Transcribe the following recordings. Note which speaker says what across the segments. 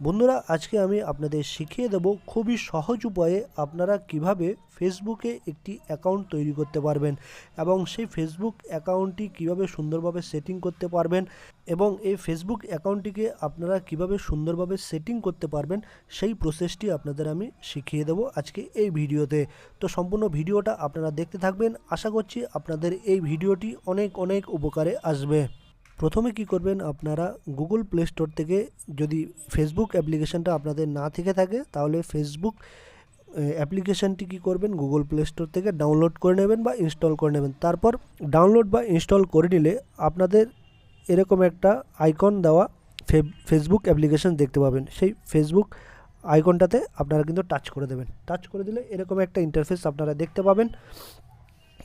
Speaker 1: বন্ধুরা, আজকে আমি আপনাদের শিখিয়ে দেব খুবই সহজ উপায়ে আপনারা কীভাবে ফেসবুকে একটি অ্যাকাউন্ট তৈরি করতে পারবেন এবং সেই ফেসবুক অ্যাকাউন্টটি কীভাবে সুন্দরভাবে সেটিং করতে পারবেন এবং এই ফেসবুক অ্যাকাউন্টটিকে আপনারা কীভাবে সুন্দরভাবে সেটিং করতে পারবেন সেই প্রসেসটি আপনাদের আমি শিখিয়ে দেবো আজকে এই ভিডিওতে। তো সম্পূর্ণ ভিডিওটা আপনারা দেখতে থাকবেন। আশা করছি আপনাদের এই ভিডিওটি অনেক অনেক উপকারে আসবে। প্রথমে কি করবেন, আপনারা গুগল প্লে স্টোর থেকে যদি ফেসবুক অ্যাপ্লিকেশনটা আপনাদের না থেকে থাকে, তাহলে ফেসবুক অ্যাপ্লিকেশানটি কী করবেন গুগল প্লে স্টোর থেকে ডাউনলোড করে নেবেন বা ইনস্টল করে নেবেন। তারপর ডাউনলোড বা ইনস্টল করে নিলে আপনাদের এরকম একটা আইকন দেওয়া ফেসবুক অ্যাপ্লিকেশন দেখতে পাবেন। সেই ফেসবুক আইকনটাতে আপনারা কিন্তু টাচ করে দেবেন। টাচ করে দিলে এরকম একটা ইন্টারফেস আপনারা দেখতে পাবেন।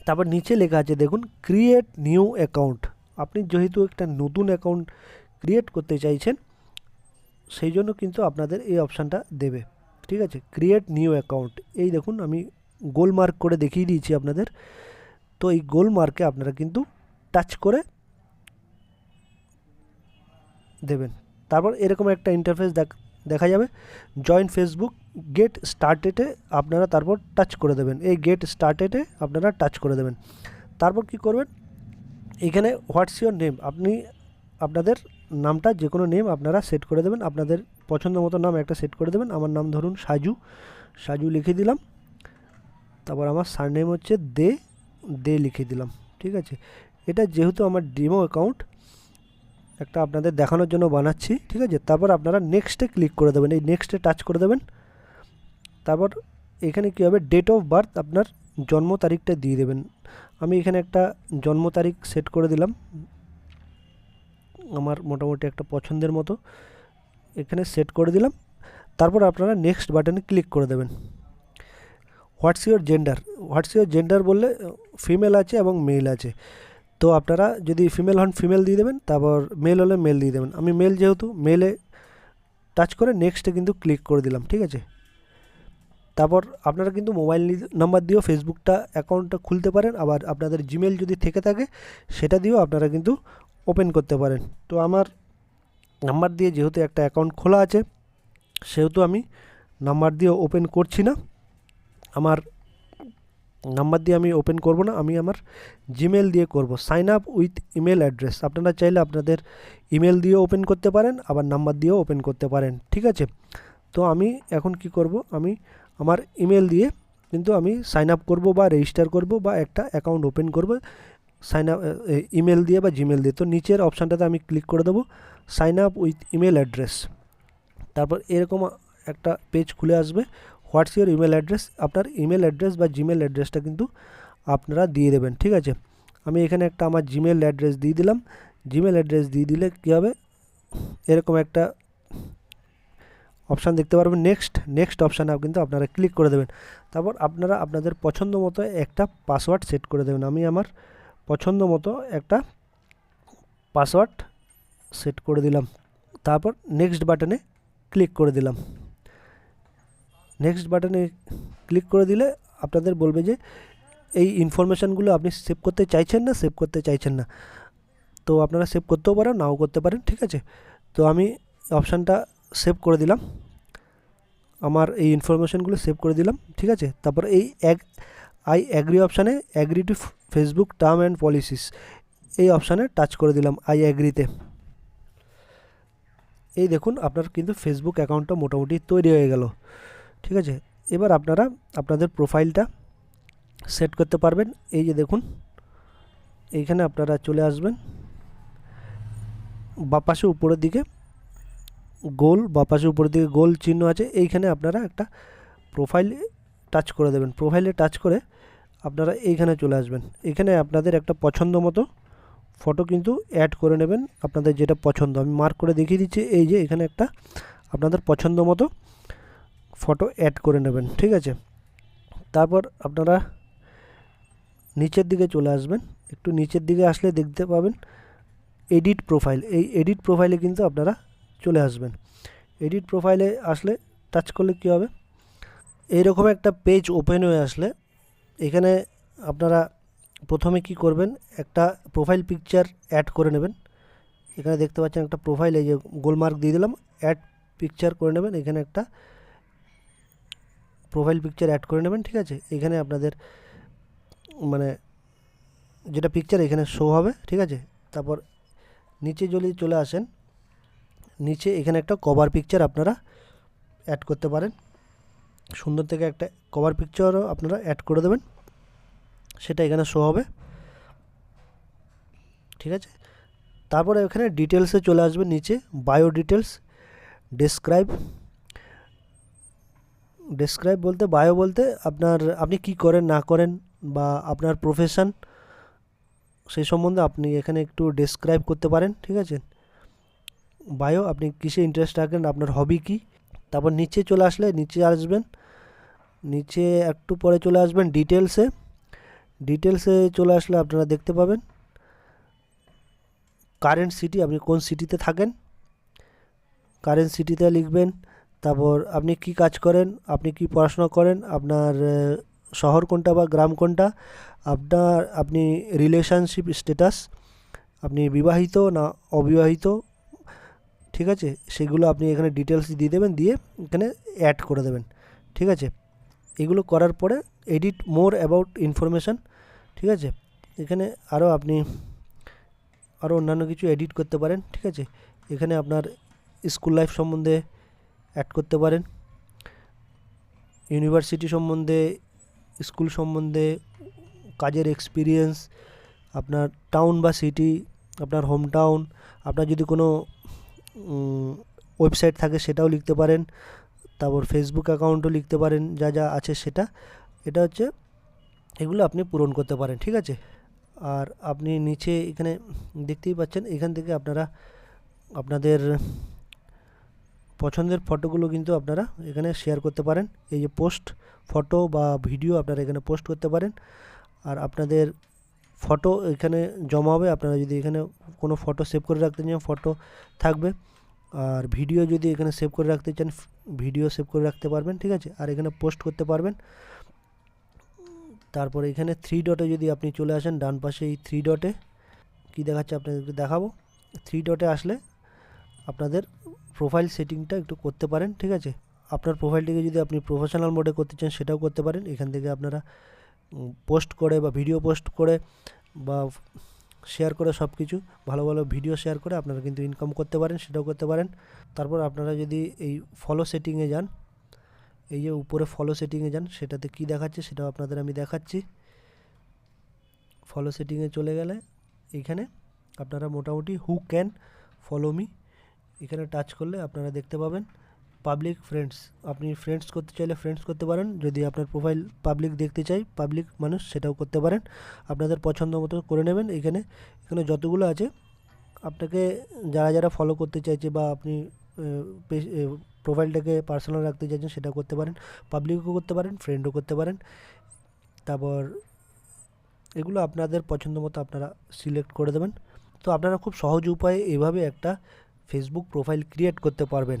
Speaker 1: তারপর নিচে লেখা আছে, দেখুন ক্রিয়েট নিউ অ্যাকাউন্ট আপনি যেহেতু একটা নতুন অ্যাকাউন্ট ক্রিয়েট করতে চাইছেন, সেই জন্য কিন্তু আপনাদের এই অপশানটা দেবে। ঠিক আছে? ক্রিয়েট নিউ অ্যাকাউন্ট এই দেখুন, আমি গোল মার্ক করে দেখিয়ে দিয়েছি আপনাদের। তো এই গোল মার্কে আপনারা কিন্তু টাচ করে দেবেন। তারপর এরকম একটা ইন্টারফেস দেখা যাবে। জয়েন ফেসবুক গেট স্টার্টেডে আপনারা তারপর টাচ করে দেবেন। এই গেট স্টার্টেডে আপনারা টাচ করে দেবেন। তারপর কি করবেন? এখানে হোয়াটস ইউর নেম আপনি আপনাদের নামটা যে কোনো নেম আপনারা সেট করে দেবেন। আপনাদের পছন্দ মতো নাম একটা সেট করে দেবেন। আমার নাম ধরুন সাজু। সাজু লিখে দিলাম। তারপর আমার সারনেম হচ্ছে দে। দে লিখে দিলাম। ঠিক আছে? এটা যেহেতু আমার ডিমো অ্যাকাউন্ট একটা আপনাদের দেখানোর জন্য বানাচ্ছি। ঠিক আছে? তারপর আপনারা নেক্সটে ক্লিক করে দেবেন। এই নেক্সটে টাচ করে দেবেন। তারপর এখানে কী হবে? ডেট অফ বার্থ আপনার জন্ম তারিখটা দিয়ে দেবেন। আমি এখানে একটা জন্ম তারিখ সেট করে দিলাম। আমার মোটামুটি একটা পছন্দের মতো। এখানে সেট করে দিলাম। তারপর আপনারা নেক্সট বাটনে ক্লিক করে দেবেন। What's your gender what's your gender বললে ফিমেল আছে এবং মেল আছে। তো আপনারা যদি ফিমেল হন ফিমেল দিয়ে দেবেন। তারপর মেল হলে মেল দিয়ে দেবেন। আমি মেল যেহেতু মেলে টাচ করে নেক্সটে কিন্তু ক্লিক করে দিলাম, ঠিক আছে? তারপর আপনারা কিন্তু মোবাইল নাম্বার দিয়েও ফেসবুকটা অ্যাকাউন্টটা খুলতে পারেন। আবার আপনাদের জিমেল যদি থেকে থাকে, সেটা দিয়েও আপনারা কিন্তু ওপেন করতে পারেন। তো আমার নাম্বার দিয়ে যেহেতু একটা অ্যাকাউন্ট খোলা আছে, সেহেতু আমি নাম্বার দিয়ে ওপেন করছি না। আমার নাম্বার দিয়ে আমি ওপেন করব না, আমি আমার জিমেল দিয়ে করব। Sign up with email address. আপনারা চাইলে আপনাদের ইমেল দিয়েও ওপেন করতে পারেন, আবার নাম্বার দিয়েও ওপেন করতে পারেন। ঠিক আছে? তো আমি এখন কি করব? আমি আমার ইমেল দিয়ে কিন্তু আমি সাইন আপ করব বা রেজিস্টার করব বা একটা অ্যাকাউন্ট ওপেন করব সাইন আপ ইমেল দিয়ে বা জিমেল দিয়ে। তো নিচের অপশানটাতে আমি ক্লিক করে দেবো sign up with email address তারপর এরকম একটা পেজ খুলে আসবে হোয়াটস ইউর ইমেল অ্যাড্রেস আপনার ইমেল অ্যাড্রেস বা জিমেল অ্যাড্রেসটা কিন্তু আপনারা দিয়ে দেবেন, ঠিক আছে? আমি এখানে একটা আমার জিমেল অ্যাড্রেস দিয়ে দিলাম। জিমেল অ্যাড্রেস দিয়ে দিলে কী হবে? এরকম একটা অপশান দেখতে পারবেন। নেক্সট নেক্সট অপশানে কিন্তু আপনারা ক্লিক করে দেবেন। তারপর আপনারা আপনাদের পছন্দ মতো একটা পাসওয়ার্ড সেট করে দেবেন। আমি আমার পছন্দ মতো একটা পাসওয়ার্ড সেট করে দিলাম। তারপর নেক্সট বাটনে ক্লিক করে দিলাম। নেক্সট বাটনে ক্লিক করে দিলে আপনাদের বলবে যে, এই ইনফরমেশানগুলো আপনি সেভ করতে চাইছেন না সেভ করতে চাইছেন না। তো আপনারা সেভ করতেও পারেন, নাও করতে পারেন, ঠিক আছে? তো আমি অপশানটা সেভ করে দিলাম। আমার এই ইনফরমেশানগুলো সেভ করে দিলাম, ঠিক আছে? তারপর এই এক আই অ্যাগ্রি অপশানে agree to Facebook term and policies এই অপশানে টাচ করে দিলাম আই অ্যাগ্রিতে এই দেখুন, আপনার কিন্তু ফেসবুক অ্যাকাউন্টটা মোটামুটি তৈরি হয়ে গেল, ঠিক আছে? এবার আপনারা আপনাদের প্রোফাইলটা সেট করতে পারবেন। এই যে দেখুন, এইখানে আপনারা চলে আসবেন, বা পাশে উপরের দিকে গোল বা পাশে উপরের দিকে গোল চিহ্ন আছে, এইখানে আপনারা একটা প্রোফাইলে টাচ করে দেবেন। প্রোফাইলে টাচ করে আপনারা এইখানে চলে আসবেন। এখানে আপনাদের একটা পছন্দ মতো ফটো কিন্তু অ্যাড করে নেবেন আপনাদের যেটা পছন্দ। আমি মার্ক করে দেখিয়ে দিচ্ছি, এই যে এখানে একটা আপনাদের পছন্দ মতো ফটো অ্যাড করে নেবেন, ঠিক আছে? তারপর আপনারা নিচের দিকে চলে আসবেন। একটু নিচের দিকে আসলে দেখতে পাবেন এডিট প্রোফাইল এই এডিট প্রোফাইলে কিন্তু আপনারা চলে আসবেন। এডিট প্রোফাইলে আসলে টাচ করলে কী হবে? এইরকম একটা পেজ ওপেন হয়ে আসলে এখানে আপনারা প্রথমে কি করবেন? একটা প্রোফাইল পিকচার অ্যাড করে নেবেন। এখানে দেখতে পাচ্ছেন একটা প্রোফাইল এই যে গোলমার্ক দিয়ে দিলাম অ্যাড পিকচার করে নেবেন। এখানে একটা প্রোফাইল পিকচার অ্যাড করে নেবেন, ঠিক আছে? এখানে আপনাদের মানে যেটা পিকচার এখানে শো হবে, ঠিক আছে? তারপর নিচে যদি চলে আসেন নিচে এখানে একটা কভার পিকচার আপনারা অ্যাড করতে পারেন। সুন্দর থেকে একটা কভার পিকচারও আপনারা অ্যাড করে দেবেন। সেটা এখানে শো হবে। ঠিক আছে? তারপরে এখানে ডিটেলসে চলে আসবে নিচে বায়ো ডিটেলস ডেসক্রাইব ডেসক্রাইব বলতে বায়ো বলতে আপনার আপনি কি করেন, না করেন বা আপনার প্রফেশন সেই সম্বন্ধে আপনি এখানে একটু ডেসক্রাইব করতে পারেন, ঠিক আছে? বায়ো, আপনি কিসে ইন্টারেস্ট রাখেন আপনার হবি কি? তারপর নিচে চলে আসলে, নিচে আসবেন, নিচে একটু পরে চলে আসবেন ডিটেলসে ডিটেলসে চলে আসলে আপনারা দেখতে পাবেন কারেন্ট সিটি আপনি কোন সিটিতে থাকেন। কারেন্ট সিটিতে লিখবেন, তারপর আপনি কি কাজ করেন, আপনি কি পড়াশোনা করেন, আপনার শহর কোনটা বা গ্রাম কোনটা, আপনার, আপনি রিলেশনশিপ স্ট্যাটাস আপনি বিবাহিত না অবিবাহিত ঠিক আছে? সেগুলো আপনি এখানে ডিটেলস দিয়ে দেবেন, দিয়ে এখানে অ্যাড করে দেবেন। ঠিক আছে? এগুলো করার পরে এডিট মোর অ্যাবাউট ইনফরমেশান ঠিক আছে? এখানে আরও আপনি আরও অন্যান্য কিছু এডিট করতে পারেন, ঠিক আছে? এখানে আপনার স্কুল লাইফ সম্বন্ধে অ্যাড করতে পারেন। ইউনিভার্সিটি সম্বন্ধে স্কুল সম্বন্ধে, কাজের এক্সপিরিয়েন্স আপনার টাউন বা সিটি আপনার হোম টাউন আপনার যদি কোনো ওয়েবসাইট থাকে সেটাও লিখতে পারেন, তারপর ফেসবুক অ্যাকাউন্টও লিখতে পারেন, যা যা আছে সেটা। এটা হচ্ছে, এগুলো আপনি পূরণ করতে পারেন, ঠিক আছে? আর আপনি নিচে এখানে দেখতেই পাচ্ছেন, এখান থেকে আপনারা, আপনাদের পছন্দের ফটোগুলো কিন্তু আপনারা এখানে শেয়ার করতে পারেন। এই যে পোস্ট ফটো বা ভিডিও আপনারা এখানে পোস্ট করতে পারেন। আর আপনাদের ফটো এখানে জমা হবে। আপনারা যদি এখানে কোনো ফটো সেভ করে রাখতে চান ফটো থাকবে। আর ভিডিও যদি এখানে সেভ করে রাখতে চান ভিডিও সেভ করে রাখতে পারবেন, ঠিক আছে? আর এখানে পোস্ট করতে পারবেন। তারপরে এখানে থ্রি ডটে যদি আপনি চলে আসেন, ডান পাশে এই থ্রি ডটে কী দেখাচ্ছে আপনাদেরকে দেখাবো? থ্রি ডটে আসলে আপনাদের প্রোফাইল সেটিংটা একটু করতে পারেন, ঠিক আছে? আপনার প্রোফাইলটিকে যদি আপনি প্রফেশনাল মোডে করতে চান, সেটাও করতে পারেন। এখান থেকে আপনারা পোস্ট করে বা ভিডিও পোস্ট করে বা শেয়ার করে সব কিছু, ভালো ভালো ভিডিও শেয়ার করে আপনারা কিন্তু ইনকাম করতে পারেন, সেটাও করতে পারেন। তারপর আপনারা যদি এই ফলো সেটিংয়ে যান, এই যে উপরে ফলো সেটিংয়ে যান, সেটাতে কি দেখাচ্ছে সেটাও আপনাদের আমি দেখাচ্ছি। ফলো সেটিংয়ে চলে গেলে এইখানে আপনারা মোটামুটি হু ক্যান ফলো মি এখানে টাচ করলে আপনারা দেখতে পাবেন। পাবলিক ফ্রেন্ডস আপনি ফ্রেন্ডস করতে চাইলে ফ্রেন্ডস করতে পারেন। যদি আপনার প্রোফাইল পাবলিক দেখতে চাই পাবলিক মানুষ সেটাও করতে পারেন। আপনাদের পছন্দ মতো করে নেবেন। এখানে এখানে যতগুলো আছে, আপনাকে যারা যারা ফলো করতে চাইছে বা আপনি প্রোফাইলটাকে পার্সোনাল রাখতে চাইছেন, সেটাও করতে পারেন। পাবলিকও করতে পারেন ফ্রেন্ডও করতে পারেন। তারপর এগুলো আপনাদের পছন্দ মতো আপনারা সিলেক্ট করে দেবেন। তো আপনারা খুব সহজ উপায়ে এভাবে একটা ফেসবুক প্রোফাইল ক্রিয়েট করতে পারবেন।